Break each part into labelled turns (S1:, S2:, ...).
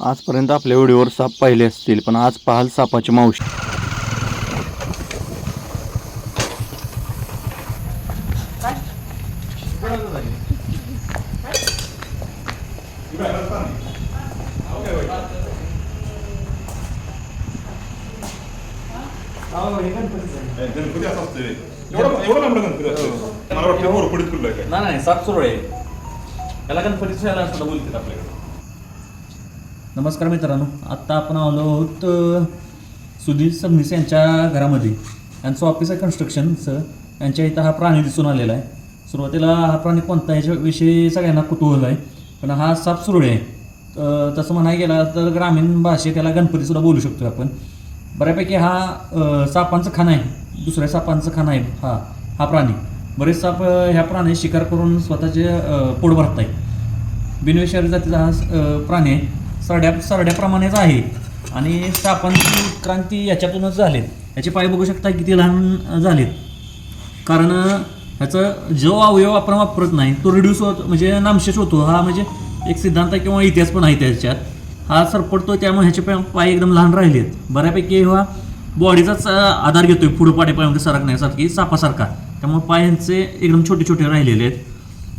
S1: आजपर्यंत आपल्या व्हिडिओवर साप पाहिले असतील पण आज पाहाल सापाची मावशी.
S2: गणपती असा असतो एवढं एवढं लांबडा गणपती असतो मला वाटतं कोरपडीत
S3: नाही नाही सात सुरू आहे. त्याला गणपतीच्या बोलतात आपल्याकडे. नमस्कार मित्रांनो आत्ता आपण आलो आहोत सुधीर सबनीस यांच्या घरामध्ये. यांचं ऑफिस आहे कन्स्ट्रक्शनचं यांच्या इथं हा प्राणी दिसून आलेला आहे. सुरुवातीला हा प्राणी कोणता याच्याविषयी सगळ्यांना कुतूहल आहे. पण हा साप सुरळे आहे. तसं म्हणायला गेला तर ग्रामीण भाषेत त्याला गणपतीसुद्धा बोलू शकतो आपण. बऱ्यापैकी हा सापांचं खाणं आहे. दुसऱ्या सापांचं खाणं आहे हा हा प्राणी. बरेच साप ह्या प्राणी शिकार करून स्वतःचे पोट भरत आहे बिनवेशारी जातीचा हा प्राणी आहे. सरड्या सरड्याप्रमाणेच आहे. आणि सापांची उत्क्रांती याच्यातूनच झाली. याचे पाय बघू शकता किती लहान झालेत कारण ह्याचं जो अवयव आपण वापरत नाही तो रिड्यूस होत म्हणजे नामशेष होतो. हा म्हणजे एक सिद्धांत किंवा इतिहास पण आहे त्याच्यात. हा सरपडतो त्यामुळे ह्याचे पाय पाय एकदम लहान राहिलेत. बऱ्यापैकी हा बॉडीचाच आधार घेतोय पुढं पाठीपायामध्ये सरकण्यासारखी सापासारखा. त्यामुळे पाय एकदम छोटे छोटे राहिलेले आहेत.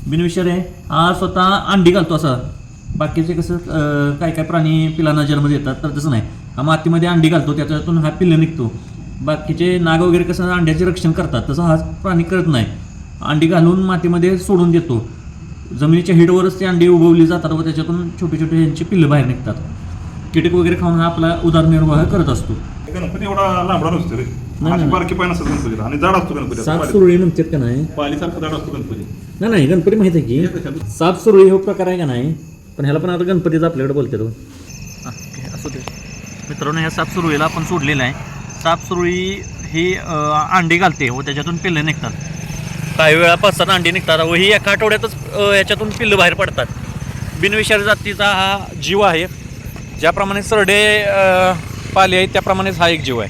S3: बिनविषय आहे. हा स्वतः अंडी घालतो असं. बाकीचे कसं काय काय प्राणी पिलांना जन्म देतात तर तसं नाही. हा मातीमध्ये अंडी घालतो त्याच्यातून हा पिल्लं निघतो. बाकीचे नाग वगैरे कसं अंड्याचे रक्षण करतात तसं हा प्राणी करत नाही. अंडी घालून मातीमध्ये सोडून देतो. जमिनीच्या हिडवरच ते अंडी उगवली जातात व त्याच्यातून छोटे छोटे यांची पिल्लं बाहेर निघतात. कीटक वगैरे खाऊन हा आपला उदरनिर्वाह करत असतो.
S2: गणपती एवढा लांबडा नसतो रे. बारकी पाय आणि जाड असतो गणपती
S3: साप सुरळी म्हणतात का नाही?
S2: पालीसारखा जाड असतो गणपती.
S3: नाही नाही गणपती माहिती आहे की? साप सुरळी हो प्रकार आहे का नाही? पण ह्याला पण आता गणपतीचा आपल्याकडे बोलते तो. असू दे. मित्रांनो ह्या सापसुरळीला आपण सोडलेलं आहे. साप सुरळी ही अंडी घालते व त्याच्यातून पिल्लं निघतात. काही वेळा पाच सात अंडी निघतात व ही एका आठवड्यातच याच्यातून पिल्लं बाहेर पडतात. बिनविषारी जातीचा हा जीव आहे. ज्याप्रमाणे सरडे पाले आहेत त्याप्रमाणेच हा एक जीव आहे.